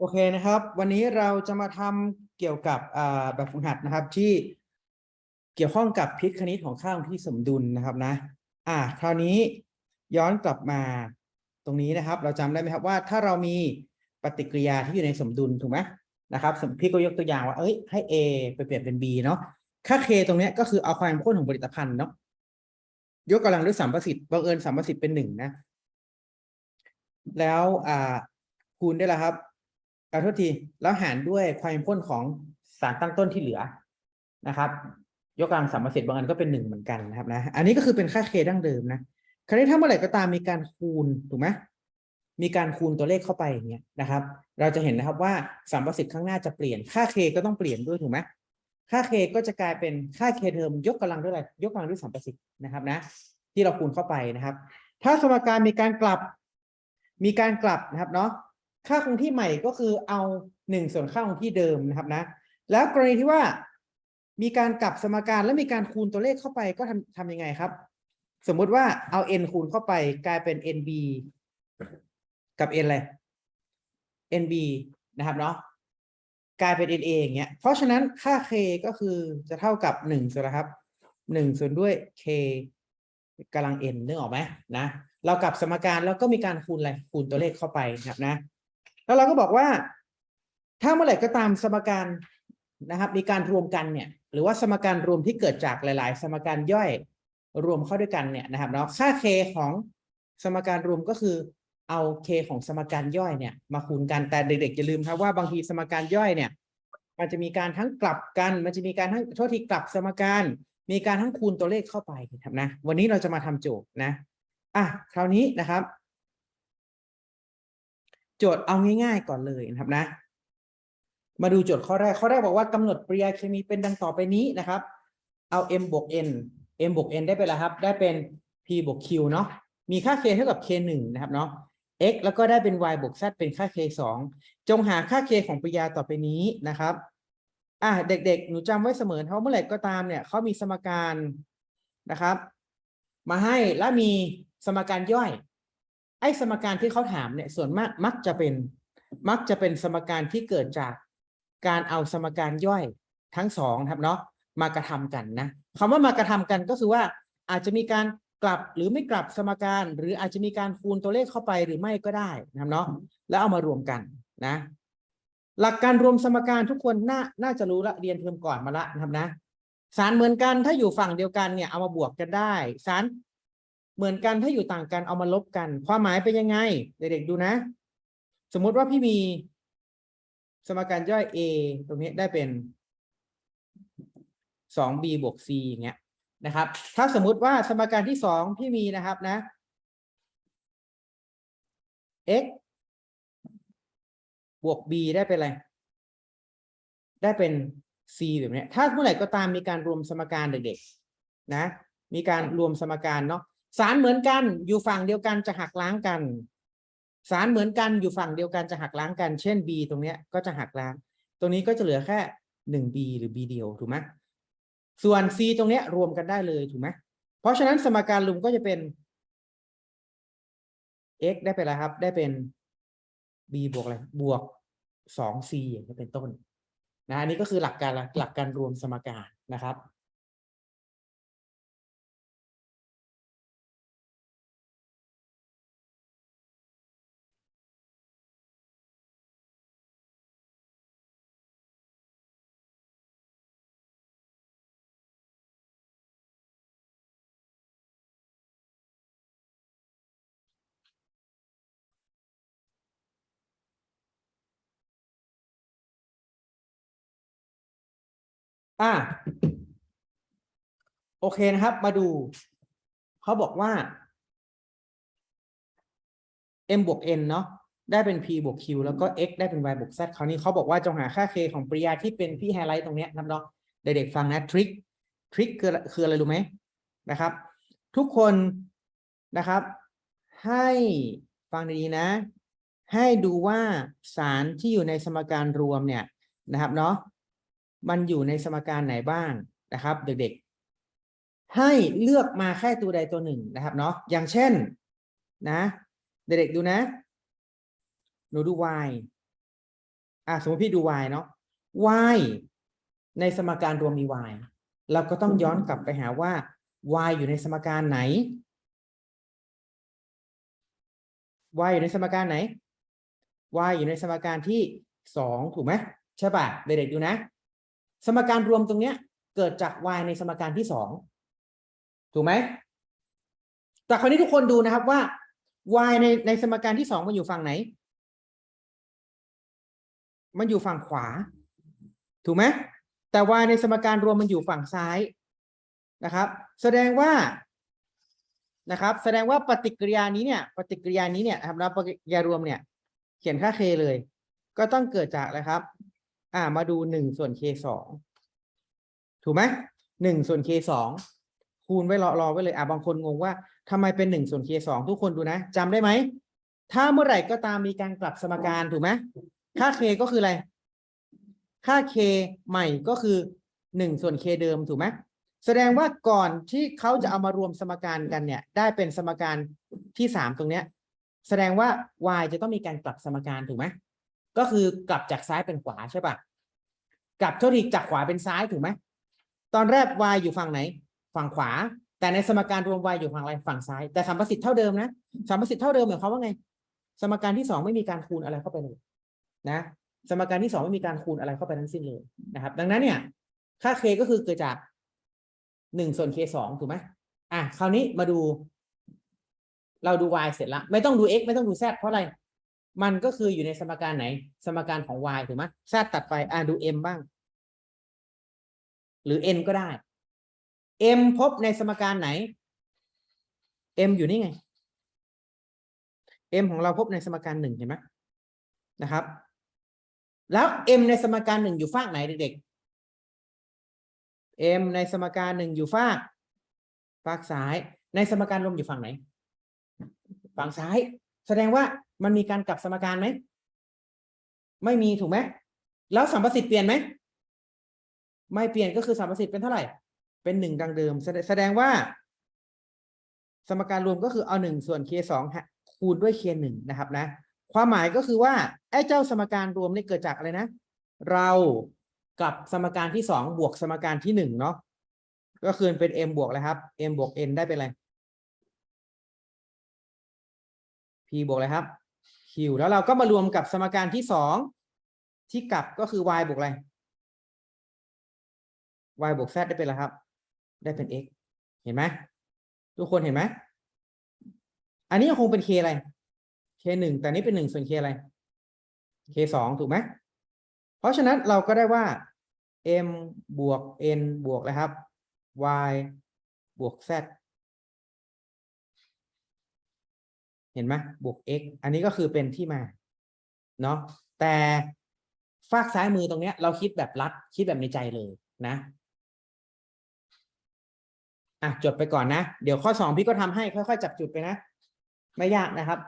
โอเคนะครับ วันนี้เราจะมาทำเกี่ยวกับแบบฝึกหัดนะครับที่เกี่ยวข้องกับพิษคณิตของข้างที่สมดุลนะครับนะ อ่าคราวนี้ย้อนกลับมาตรงนี้นะครับ เราจำได้ไหมครับว่าถ้าเรามีปฏิกิริยาที่อยู่ในสมดุลถูกไหมนะครับพี่ก็ยกตัวอย่างว่าเอ้ยให้ A ไปเปลี่ยนเป็น B เนาะค่า K ตรงนี้ก็คือเอาความเข้มข้นของผลิตภัณฑ์เนาะยกกำลังด้วยสัมประสิทธิ์บังเอิญสัมประสิทธิ์เป็นหนึ่งนะ แล้วอ่าคูณได้แล้วครับ เอาโทษทีแล้วหารด้วยความเข้มข้นของสารตั้งต้นที่เหลือนะครับ ยกกำลังสัมประสิทธิ์บางอันก็เป็นหนึ่งเหมือนกันนะครับนะอันนี้ก็คือเป็นค่าเคดั้งเดิมนะคราวนี้ถ้าเมื่อไหร่ก็ตามมีการคูณถูกไหมมีการคูณตัวเลขเข้าไปอย่างเงี้ยนะครับ เราจะเห็นนะครับว่าสัมประสิทธิ์ข้างหน้าจะเปลี่ยนค่า k ก็ต้องเปลี่ยนด้วยถูกไหมค่า k ก็จะกลายเป็นค่า k เทอมยกกำลังด้วยอะไรยกกำลังด้วยสัมประสิทธิ์นะครับนะ ที่เราคูณเข้าไปนะครับ ถ้าสมการมีการกลับ มีการกลับนะครับเนาะ ค่าคงที่ใหม่ก็คือเอาหนึ่งส่วนค่าคงที่เดิมนะครับนะ แล้วกรณีที่ว่ามีการกลับสมการแล้วมีการคูณตัวเลขเข้าไปก็ทำทำยังไงครับ สมมุติว่าเอา n คูณเข้าไปกลายเป็น nb กับ n อะไร nb นะครับเนาะกลายเป็น na อย่างเงี้ย เพราะฉะนั้นค่า k ก็คือจะเท่ากับหนึ่งส่วนละครับหนึ่งส่วนด้วย k กำลัง n นึกออกไหมนะ เรากลับสมการแล้วก็มีการคูณอะไร คูณตัวเลขเข้าไปนะครับนะ แล้วเราก็บอกว่า ถ้าเมื่อไหร่ก็ตามสมการนะครับ มีการรวมกันเนี่ยหรือว่าสมการรวมที่เกิดจากหลาย ๆ สมการย่อยรวมเข้าด้วยกันเนี่ยนะครับเนาะค่า k ของสมการรวมก็คือเอา k ของสมการย่อยเนี่ย มาคูณกันแต่เด็กๆอย่าลืมครับว่าบางทีสมการย่อยเนี่ย มันจะมีการทั้งกลับกัน มันจะมีการทั้งโทษทีกลับสมการ มีการทั้งคูณตัวเลขเข้าไปครับนะ วันนี้เราจะมาทำโจทย์นะอะคราวนี้นะครับ โจทย์เอาง่าย ๆ ก่อนเลยนะครับนะ มาดูโจทย์ข้อแรก ข้อแรกบอกว่ากำหนดปริยาเคมีเป็นดังต่อไปนี้นะครับ เอา m บวก n m บวก n ได้เป็นอะครับ ได้เป็น p บวก q เนาะ มีค่า k เท่ากับ k หนึ่งนะครับเนาะ x แล้วก็ได้เป็น y บวก z เป็นค่า k สองจงหาค่า k ของปริยาต่อไปนี้นะครับ อะเด็ก ๆ หนูจำไว้เสมอเพราะเมื่อไหร่ก็ตามเนี่ยเขามีสมการนะครับ มาให้แล้วมีสมการย่อย ไอ้สมการที่เขาถามเนี่ยส่วนมากมักจะเป็นมักจะเป็นสมการที่เกิดจากการเอาสมการย่อยทั้งสองครับเนาะมากระทำกันนะคำว่ามากระทำกันก็คือว่าอาจจะมีการกลับหรือไม่กลับสมการ หรืออาจจะมีการคูณตัวเลขเข้าไปหรือไม่ก็ได้นะครับเนาะแล้วเอามารวมกันนะ หลักการรวมสมการทุกคนน่าน่าจะรู้ละเรียนเทอมก่อนมาละนะครับนะสารเหมือนกันถ้าอยู่ฝั่งเดียวกันเนี่ยเอามาบวกกันได้สาร เหมือนกันถ้าอยู่ต่างกันเอามาลบกัน ความหมายเป็นยังไง เด็กๆดูนะ สมมุติว่าพี่มี สมการย่อย a ตรงนี้ได้เป็น 2b บวก c อย่างเงี้ยนะครับ ถ้าสมมุติว่าสมการที่สองพี่มีนะครับนะ x บวก b ได้เป็นอะไร ได้เป็น c แบบเนี้ยถ้าเมื่อไหร่ก็ตามมีการรวมสมการเด็กๆนะ มีการรวมสมการเนาะ สารเหมือนกันอยู่ฝั่งเดียวกันจะหักล้างกัน สารเหมือนกันอยู่ฝั่งเดียวกันจะหักล้างกัน เช่น b ตรงเนี้ยก็จะหักล้าง ตรงนี้ก็จะเหลือแค่หนึ่ง b หรือ b เดียวถูกไหมส่วน c ตรงเนี้ยรวมกันได้เลยถูกไหมเพราะฉะนั้นสมการรวมก็จะเป็น x ได้เป็นอะไรครับ ได้เป็น b บวกอะไรบวกสอง c อย่างนี้เป็นต้นนะอันนี้ก็คือหลักการหลักการรวมสมการนะครับ อะโอเคนะครับ มาดู เขาบอกว่า m บวก n เนาะได้เป็น p บวก q แล้วก็ x ได้เป็น y บวก z คราวนี้เขาบอกว่าจงหาค่า k ของปริยาที่เป็นพี่ไฮไลท์ตรงเนี้ยนะครับเนาะเด็กๆฟังนะทริคทริคคือคืออะไรรู้ไหมนะครับ ทุกคนนะครับ ให้ฟังดีๆนะ ให้ดูว่าสารที่อยู่ในสมการรวมเนี่ยนะครับเนาะ มันอยู่ในสมการไหนบ้างนะครับ เด็กๆ ให้เลือกมาแค่ตัวใดตัวหนึ่งนะครับเนาะอย่างเช่นนะเด็กๆดูนะหนูดู y อะสมมติพี่ดู y เนาะ y ในสมการรวมมี y เราก็ต้องย้อนกลับไปหาว่า y อยู่ในสมการไหน y อยู่ในสมการไหน y อยู่ในสมการที่สองถูกไหมใช่ป่ะเด็กๆดูนะ สมการรวมตรงเนี้ย เกิดจาก y ในสมการที่สองถูกไหมแต่คราวนี้ทุกคนดูนะครับว่า y ในในสมการที่สองมันอยู่ฝั่งไหน มันอยู่ฝั่งขวา ถูกไหมแต่ y ในสมการรวมมันอยู่ฝั่งซ้ายนะครับ แสดงว่านะครับ แสดงว่าปฏิกิริยานี้เนี่ย ปฏิกิริยานี้เนี่ยนะครับแล้วปฏิกิริยารวมเนี่ย เขียนค่า k เลย ก็ต้องเกิดจากอะไรครับ อ่า มาดูหนึ่งส่วน k สองถูกไหมหนึ่งส่วน k สองคูณไว้รอรอไว้เลยอ่าบางคนงงว่าทำไมเป็นหนึ่งส่วน k สองทุกคนดูนะจำได้ไหม ถ้าเมื่อไหร่ก็ตามมีการกลับสมการถูกไหมค่า k ก็คืออะไร ค่า k ใหม่ก็คือหนึ่งส่วน k เดิมถูกไหมแสดงว่าก่อนที่เขาจะเอามารวมสมการกันเนี่ย ได้เป็นสมการที่สามตรงเนี้ย แสดงว่า y จะต้องมีการกลับสมการถูกไหม ก็คือกลับจากซ้ายเป็นขวาใช่ปะกลับเท่าทีจากขวาเป็นซ้ายถูกไหมตอนแรก y อยู่ฝั่งไหน ฝั่งขวา แต่ในสมการรวม y อยู่ฝั่งอะไรฝั่งซ้าย แต่สัมประสิทธิ์เท่าเดิมนะสัมประสิทธิ์เท่าเดิมหมายความว่าไง สมการที่สองไม่มีการคูณอะไรเข้าไปเลยนะ สมการที่สองไม่มีการคูณอะไรเข้าไปทั้งสิ้นเลยนะครับ ดังนั้นเนี่ย ค่า k ก็คือเกิดจากหนึ่งส่วน k สองถูกไหมอะคราวนี้มาดู เราดู y เสร็จละไม่ต้องดู x ไม่ต้องดู z เพราะอะไร มันก็คืออยู่ในสมการไหน สมการของ y ถูกไหม z ตัดไปอะดู m บ้าง หรือ n ก็ได้ m พบในสมการไหน m อยู่นี่ไง m ของเราพบในสมการหนึ่งเห็นไหมนะครับ แล้ว m ในสมการหนึ่งอยู่ฝากไหนเด็กๆ m ในสมการหนึ่งอยู่ฝากฝากซ้าย ในสมการรวมอยู่ฝั่งไหน ฝั่งซ้าย แสดงว่า มันมีการกลับสมการไหม ไม่มีถูกไหม แล้วสัมประสิทธิ์เปลี่ยนไหม ไม่เปลี่ยนก็คือสัมประสิทธิ์เป็นเท่าไหร่ เป็นหนึ่งดังเดิม แสดงว่า สมการรวมก็คือเอาหนึ่งส่วน k สองคูณด้วย k หนึ่งนะครับนะ ความหมายก็คือว่าไอ้เจ้าสมการรวมนี่เกิดจากอะไรนะ เรากับสมการที่สองบวกสมการที่หนึ่งเนาะ ก็คือเป็น m บวกเลยครับ m บวก n ได้เป็นอะไร p บวกอะไรครับ q แล้วเราก็มารวมกับสมการที่สองที่กลับก็คือ y บวกอะไร y บวก z ได้เป็นอะไรครับ ได้เป็น x เห็นไหมทุกคนเห็นไหมอันนี้ยังคงเป็น k อะไร k หนึ่งแต่นี้เป็นหนึ่งส่วน k อะไร k สองถูกไหมเพราะฉะนั้นเราก็ได้ว่า m บวก n บวกอะไรครับ y บวก z เห็นไหมบวก x อันนี้ก็คือเป็นที่มาเนาะแต่ฝากซ้ายมือตรงเนี้ย เราคิดแบบรัด คิดแบบในใจเลยนะอะจดไปก่อนนะ เดี๋ยวข้อสองพี่ก็ทำให้ค่อยๆจับจุดไปนะ ไม่ยากนะครับ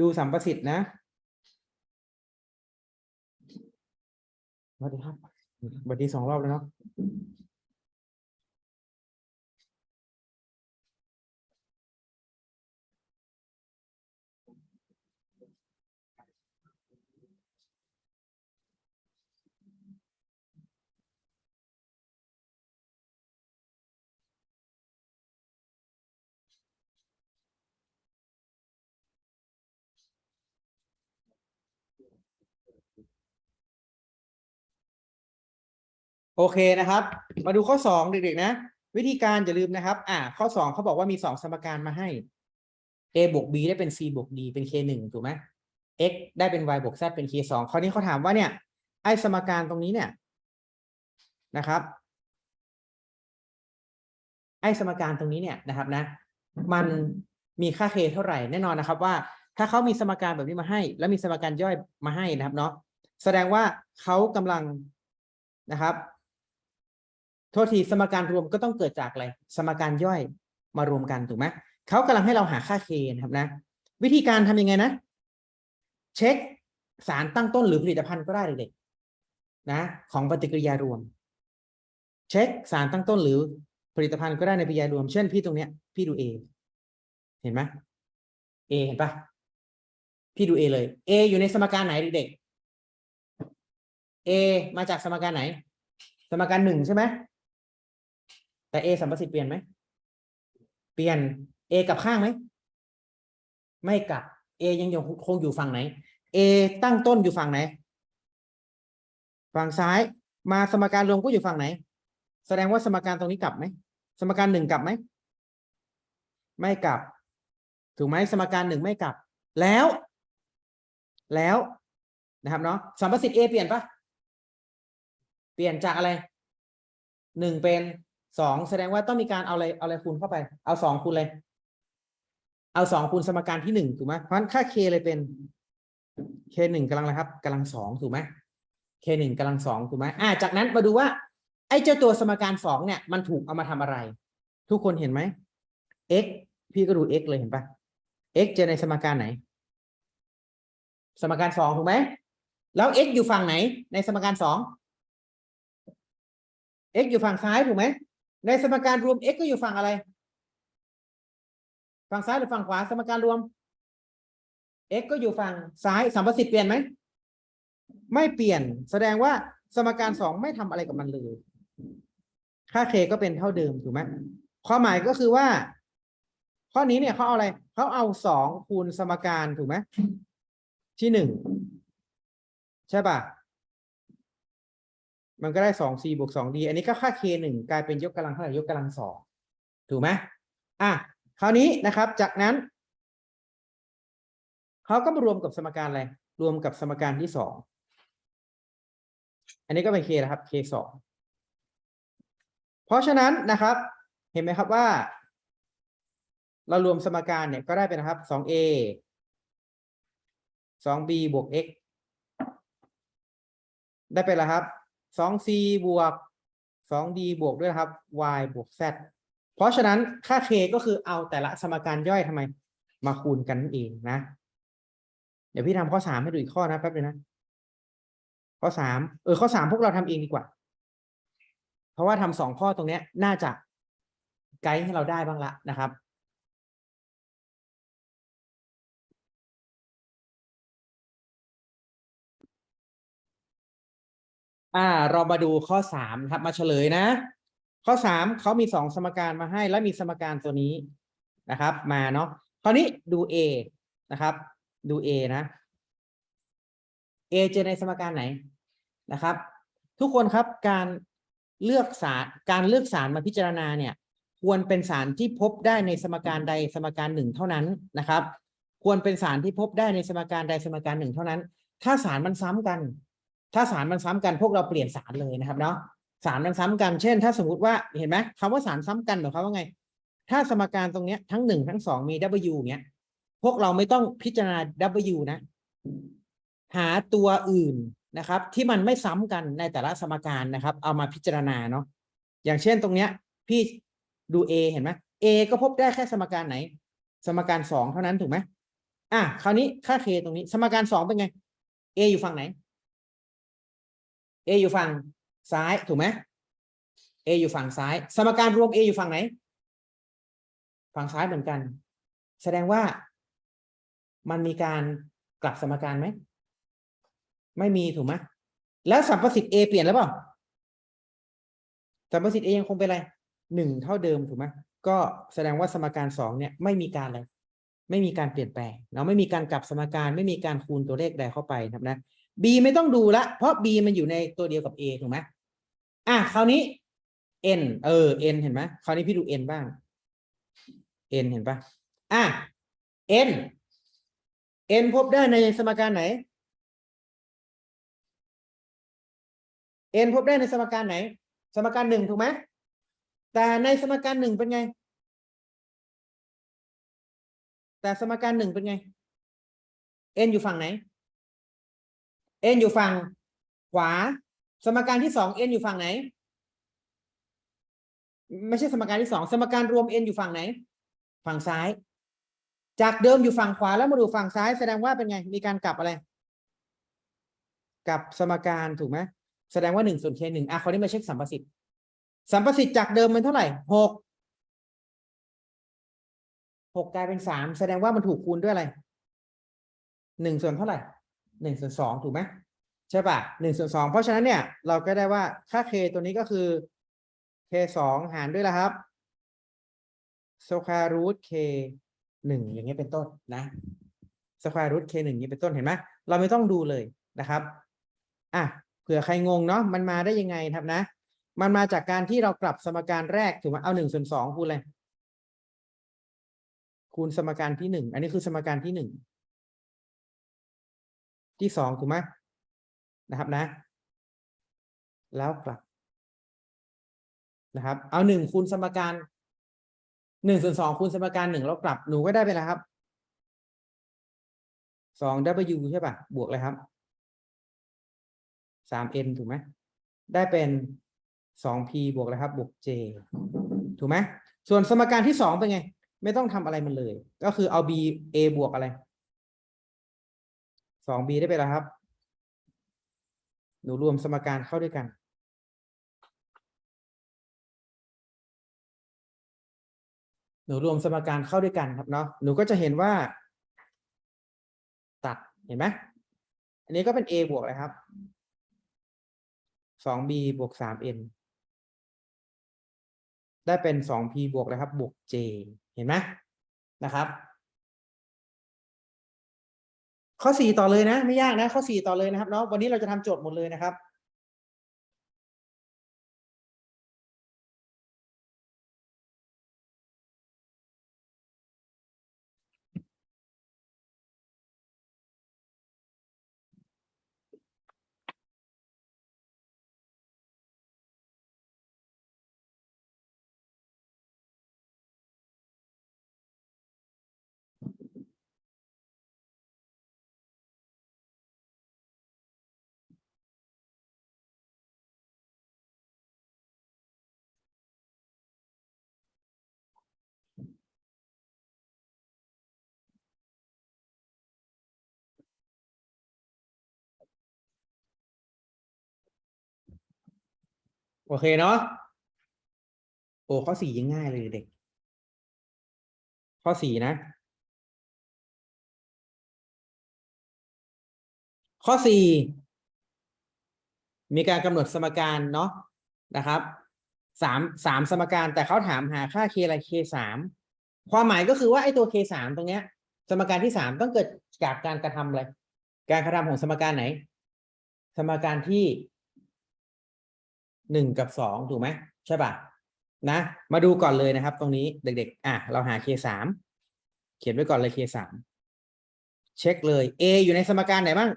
ดูสัมประสิทธิ์นะสวัสดีครับสวัสดีสองรอบแล้วเนาะ โอเคนะครับ มาดูข้อสองเด็กๆนะ วิธีการอย่าลืมนะครับ อ่า ข้อสองเขาบอกว่ามีสองสมการมาให้ a บวก b ได้เป็น c บวก d เป็น k หนึ่งถูกไหม x ได้เป็น y บวก z เป็น k สองคราวนี้เขาถามว่าเนี่ยไอ้สมการตรงนี้เนี่ยนะครับไอ้สมการตรงนี้เนี่ยนะครับนะ มันมีค่า k เท่าไหร่แน่นอนนะครับว่า ถ้าเขามีสมการแบบนี้มาให้ แล้วมีสมการย่อยมาให้นะครับเนาะแสดงว่าเขากำลังนะครับ โทษทีสมการรวมก็ต้องเกิดจากอะไร สมการย่อยมารวมกันถูกไหมเขากำลังให้เราหาค่า k นะครับนะ วิธีการทำยังไงนะ เช็คสารตั้งต้นหรือผลิตภัณฑ์ก็ได้เด็กๆนะ ของปฏิกิริยารวม เช็คสารตั้งต้นหรือผลิตภัณฑ์ก็ได้ในปฏิกิริยารวม เช่นพี่ตรงเนี้ย พี่ดู A เห็นไหม A เห็นปะพี่ดู A เลย A อยู่ในสมการไหนเด็ก a มาจากสมการไหน สมการหนึ่งใช่ไหม แต่ a สัมประสิทธิ์เปลี่ยนไหม เปลี่ยน a กลับข้างไหม ไม่กลับ a ยังยู่คงอยู่ฝั่งไหน a ตั้งต้นอยู่ฝั่งไหน ฝั่งซ้าย มาสมการรวมก็อยู่ฝั่งไหน แสดงว่าสมการตรงนี้กลับไหม สมการหนึ่งกลับไหม ไม่กลับ ถูกไหมสมการหนึ่งไม่กลับ แล้ว แล้วนะครับเนาะสัมประสิทธิ์ A เปลี่ยนปะเปลี่ยนจากอะไรหนึ่งเป็น สองแสดงว่าต้องมีการเอาอะไรเอาอะไรคูณเข้าไป เอาสองคูณเลย เอาสองคูณสมการที่หนึ่งถูกไหมเพราะฉะนั้นค่า k เลยเป็น k หนึ่งกำลังอะไรครับกำลังสองถูกไหม k หนึ่งกำลังสองถูกไหมอ่า จากนั้นมาดูว่า ไอ้เจ้าตัวสมการสองเนี่ย มันถูกเอามาทำอะไร ทุกคนเห็นไหม x พี่ก็ดู x เลยเห็นปะ x เจอในสมการไหน สมการสองถูกไหมแล้ว x อยู่ฝั่งไหน ในสมการสอง x อยู่ฝั่งซ้ายถูกไหม ในสมการรวม x ก็อยู่ฝั่งอะไร ฝั่งซ้ายหรือฝั่งขวา สมการรวม x ก็อยู่ฝั่งซ้ายสัมประสิทธิ์เปลี่ยนไหม ไม่เปลี่ยน แสดงว่าสมการสองไม่ทำอะไรกับมันเลย ค่า k ก็เป็นเท่าเดิมถูกไหมความหมายก็คือว่า ข้อนี้เนี่ยเขาเอาอะไร เขาเอาสองคูณสมการถูกไหม ที่หนึ่งใช่ป่ะ มันก็ได้สอง c บวกสอง d อันนี้ก็ค่า k หนึ่งกลายเป็นยกกำลังเท่าไหร่ยกกำลังสองถูกไหมอะคราวนี้นะครับ จากนั้นเขาก็มารวมกับสมการอะไรรวมกับสมการที่สองอันนี้ก็เป็น k นะครับ k สองเพราะฉะนั้นนะครับ เห็นไหมครับว่า เรารวมสมการเนี่ยก็ได้เป็นนะครับสอง a สอง b บวก x ได้เป็นแล้วครับ สอง c บวกสอง d บวกด้วยนะครับ y บวก z เพราะฉะนั้นค่า k ก็คือเอาแต่ละสมการย่อยทำไม มาคูณกันนั่นเองนะ เดี๋ยวพี่ทำข้อสามให้ดูอีกข้อนะแป๊บนึงนะ ข้อสามเออข้อสามพวกเราทำเองดีกว่า เพราะว่าทำสองข้อตรงเนี้ย น่าจะไกด์ให้เราได้บ้างละนะครับ อ่า เรามาดูข้อสามครับ มาเฉลยนะ ข้อสามเขามีสองสมการมาให้ แล้วมีสมการตัวนี้นะครับ มาเนาะคราวนี้ดู A นะครับ ดู A นะ A เจอในสมการไหนนะครับ ทุกคนครับการเลือกสารการเลือกสารมาพิจารณาเนี่ย ควรเป็นสารที่พบได้ในสมการใดสมการหนึ่งเท่านั้นนะครับ ควรเป็นสารที่พบได้ในสมการใดสมการหนึ่งเท่านั้น ถ้าสารมันซ้ำกัน ถ้าสารมันซ้ำกันพวกเราเปลี่ยนสารเลยนะครับเนาะสารมันซ้ำกันเช่น ถ้าสมมติว่าเห็นไหมคำว่าสารซ้ำกันหมายความว่าไง ถ้าสมการตรงเนี้ยทั้งหนึ่งทั้งสองมี w เงี้ย พวกเราไม่ต้องพิจารณา w นะ หาตัวอื่นนะครับ ที่มันไม่ซ้ำกันในแต่ละสมการนะครับ เอามาพิจารณาเนาะอย่างเช่นตรงเนี้ย พี่ดู A เห็นไหม A ก็พบได้แค่สมการไหน สมการสองเท่านั้นถูกไหมอะคราวนี้ค่า k ตรงนี้ สมการสองเป็นไง A อยู่ฝั่งไหน A อยู่ฝั่งซ้ายถูกไหม A อยู่ฝั่งซ้าย สมการรวม A อยู่ฝั่งไหน ฝั่งซ้ายเหมือนกัน แสดงว่ามันมีการกลับสมการไหม ไม่มีถูกไหมแล้วสัมประสิทธิ์ A เปลี่ยนแล้วเปล่าสัมประสิทธิ์ A ยังคงเป็นอะไรหนึ่งเท่าเดิมถูกไหมก็แสดงว่าสมการสองเนี่ยไม่มีการอะไรไม่มีการเปลี่ยนแปลงเราไม่มีการกลับสมการไม่มีการคูณตัวเลขใดเข้าไปนะครับนะ B ไม่ต้องดูละเพราะ B มันอยู่ในตัวเดียวกับ A ถูกไหมอะคราวนี้ N เออ N เห็นไหมคราวนี้พี่ดู N บ้าง N เห็นปะอะ N N พบได้ในสมการไหน N พบได้ในสมการไหน สมการหนึ่งถูกไหมแต่ในสมการหนึ่งเป็นไง แต่สมการหนึ่งเป็นไง N อยู่ฝั่งไหน N อยู่ฝั่งขวา สมการที่สอง N อยู่ฝั่งไหน ไม่ใช่สมการที่สองสมการรวม N อยู่ฝั่งไหน ฝั่งซ้าย จากเดิมอยู่ฝั่งขวาแล้วมาดูฝั่งซ้าย แสดงว่าเป็นไง มีการกลับอะไร กลับสมการถูกไหมแสดงว่าหนึ่งส่วนเคหนึ่งอะคราวนี้มาเช็คสัมประสิทธิ์สัมประสิทธิ์จากเดิมเป็นเท่าไหร่หกหกกลายเป็นสามแสดงว่ามันถูกคูณด้วยอะไรหนึ่งส่วนเท่าไหร่ หนึ่งส่วนสองถูกไหมใช่ปะหนึ่งส่วนสองเพราะฉะนั้นเนี่ยเราก็ได้ว่าค่า k ตัวนี้ก็คือ k สองหารด้วยละครับ square root k หนึ่งอย่างเงี้ยเป็นต้นนะ square root k หนึ่งอย่างนี้เป็นต้นเห็นไหมเราไม่ต้องดูเลยนะครับอะเผื่อใครงงเนาะมันมาได้ยังไงครับนะ มันมาจากการที่เรากลับสมการแรกถูกไหมเอาหนึ่งส่วนสองคูณเลยคูณสมการที่หนึ่งอันนี้คือสมการที่หนึ่ง ที่สองถูกไหมนะครับนะ แล้วกลับนะครับ เอาหนึ่งคูณสมการหนึ่งส่วนสองคูณสมการหนึ่งแล้วกลับหนูก็ได้ไปแล้วครับสอง w ใช่ป่ะ บวกเลยครับสาม n ถูกไหมได้เป็นสอง p บวกเลยครับ บวก j ถูกไหมส่วนสมการที่สองเป็นไง ไม่ต้องทำอะไรมันเลย ก็คือเอา b a บวกอะไร สอง b ได้ไปแล้วครับ หนูรวมสมการเข้าด้วยกัน หนูรวมสมการเข้าด้วยกันครับเนาะ หนูก็จะเห็นว่า ตัด เห็นไหมอันนี้ก็เป็น a บวกเลยครับสอง b บวกสาม n ได้เป็นสอง p บวกเลยครับ บวก j เห็นไหมนะครับ ข้อสี่ต่อเลยนะ ไม่ยากนะ ข้อสี่ต่อเลยนะครับเนาะวันนี้เราจะทำโจทย์หมดเลยนะครับ โอเคเนาะโอ้ข้อสี่ยังง่ายเลยเด็ก ข้อสี่นะ ข้อสี่มีการกำหนดสมการเนาะนะครับสามสามสมการแต่เขาถามหาค่า k อะไร k สามความหมายก็คือว่าไอ้ตัว k สามตรงเนี้ย สมการที่สามต้องเกิดจากการกระทำอะไร การกระทำของสมการไหน สมการที่ หนึ่งกับสองถูกไหมใช่ป่ะนะ มาดูก่อนเลยนะครับ ตรงนี้เด็ก ๆ อะ เราหา k สามเขียนไว้ก่อนเลย k สามเช็คเลย a อยู่ในสมการไหนบ้าง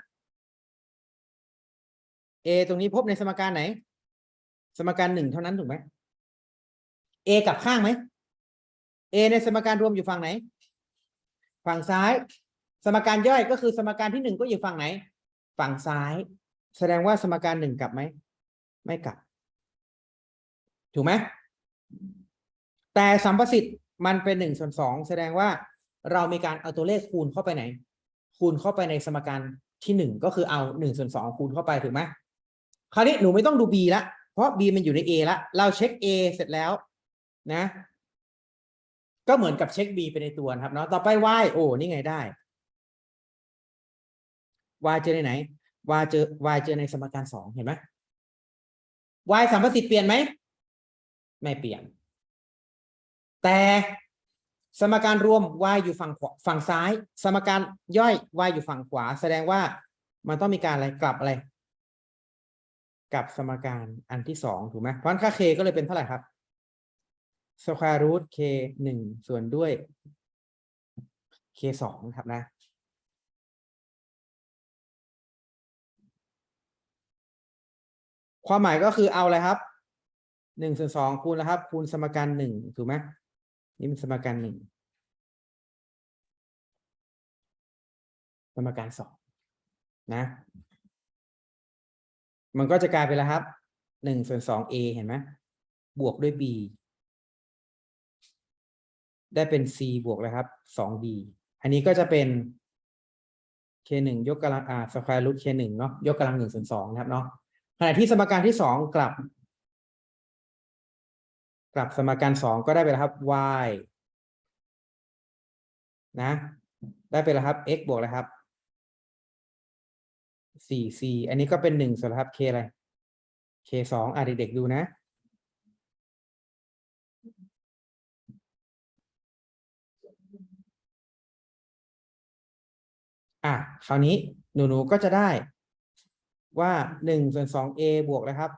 a ตรงนี้พบในสมการไหน สมการหนึ่งเท่านั้นถูกไหม a กลับข้างไหม a ในสมการรวมอยู่ฝั่งไหน ฝั่งซ้าย สมการย่อยก็คือสมการที่หนึ่งก็อยู่ฝั่งไหน ฝั่งซ้าย แสดงว่าสมการหนึ่งกลับไหม ไม่กลับ ถูกไหมแต่สัมประสิทธิ์มันเป็นหนึ่งส่วนสองแสดงว่าเรามีการเอาตัวเลขคูณเข้าไปไหน คูณเข้าไปในสมการที่หนึ่งก็คือเอาหนึ่งส่วนสองคูณเข้าไปถูกไหมคราวนี้หนูไม่ต้องดู b ละเพราะ b มันอยู่ใน a ละเราเช็ค a เสร็จแล้วนะ ก็เหมือนกับเช็ค b ไปในตัวครับเนาะต่อไป y โอ้นี่ไงได้ y เจอในไหน y เจอ y เจอในสมการสองเห็นไหม y สัมประสิทธิ์เปลี่ยนไหม ไม่เปลี่ยน แต่สมการรวม y อยู่ฝั่งฝั่งซ้าย สมการย่อย y อยู่ฝั่งขวา แสดงว่ามันต้องมีการอะไรกลับอะไรกลับสมการอันที่สองถูกไหมเพราะค่า k ก็เลยเป็นเท่าไหร่ครับ square root k หนึ่งส่วนด้วย k สองครับนะความหมายก็คือเอาอะไรครับ หนึ่งส่วนสองคูณแล้วครับ คูณสมการหนึ่งถูกไหมนี่เป็นสมการหนึ่งสมการสองนะ มันก็จะกลายเป็นแล้วครับหนึ่งส่วนสอง a เห็นไหมบวกด้วย b ได้เป็น c บวกเลยครับสอง b อันนี้ก็จะเป็น k หนึ่งยกกำลังอ่าสแควร์รูท k หนึ่งเนาะยกกำลังหนึ่งส่วนสองนะครับเนาะขณะที่สมการที่สองกลับ กลับสมการสองก็ได้ไปแล้วครับ y นะ ได้ไปแล้วครับ x บวกเลยครับสี่สี่อันนี้ก็เป็นหนึ่งส่วนครับ k อะไร k สองอะเด็กๆดูนะ อะ คราวนี้หนูๆก็จะได้ว่าหนึ่งส่วนสอง a บวกเลยครับ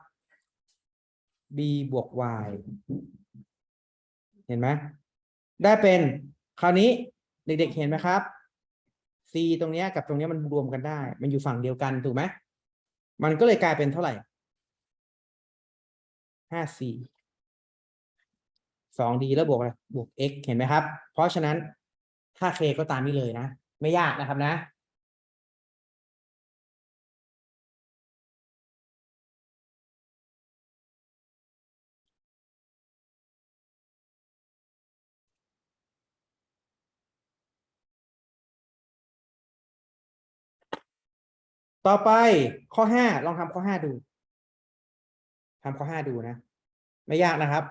b บวก y เห็นไหมได้เป็นคราวนี้เด็กๆเห็นไหมครับ c ตรงนี้กับตรงนี้มันรวมกันได้ มันอยู่ฝั่งเดียวกันถูกไหมมันก็เลยกลายเป็นเท่าไหร่ห้า c สอง d แล้วบวกอะไรบวก x เห็นไหมครับ เพราะฉะนั้นถ้า k ก็ตามนี้เลยนะ ไม่ยากนะครับนะ ต่อไปข้อห้าลองทำข้อห้าดูทำข้อห้าดูนะ ไม่ยากนะครับ